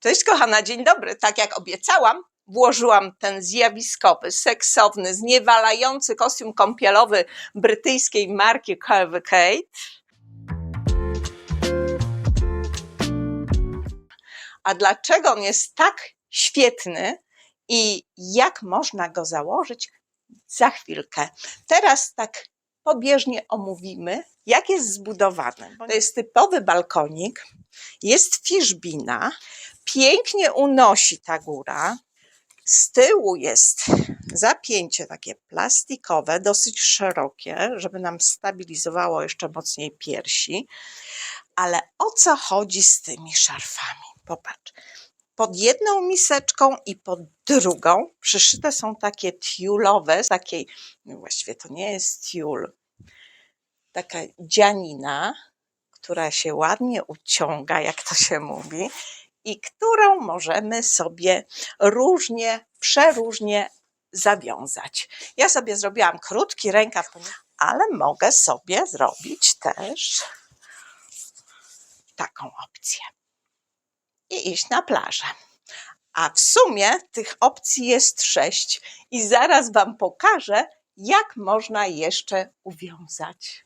Cześć kochana, dzień dobry. Tak jak obiecałam, włożyłam ten zjawiskowy, seksowny, zniewalający kostium kąpielowy brytyjskiej marki Calvin Kate. A dlaczego on jest tak świetny i jak można go założyć? Za chwilkę. Teraz tak pobieżnie omówimy, jak jest zbudowany. To jest typowy balkonik, jest fiszbina, pięknie unosi ta góra. Z tyłu jest zapięcie takie plastikowe, dosyć szerokie, żeby nam stabilizowało jeszcze mocniej piersi. Ale o co chodzi z tymi szarfami? Popatrz. Pod jedną miseczką i pod drugą przyszyte są takie tiulowe, z takiej, no właściwie to nie jest tiul, taka dzianina, która się ładnie uciąga, jak to się mówi, i którą możemy sobie różnie, przeróżnie zawiązać. Ja sobie zrobiłam krótki rękaw, ale mogę sobie zrobić też taką opcję i iść na plażę. A w sumie tych opcji jest sześć i zaraz Wam pokażę, jak można jeszcze uwiązać.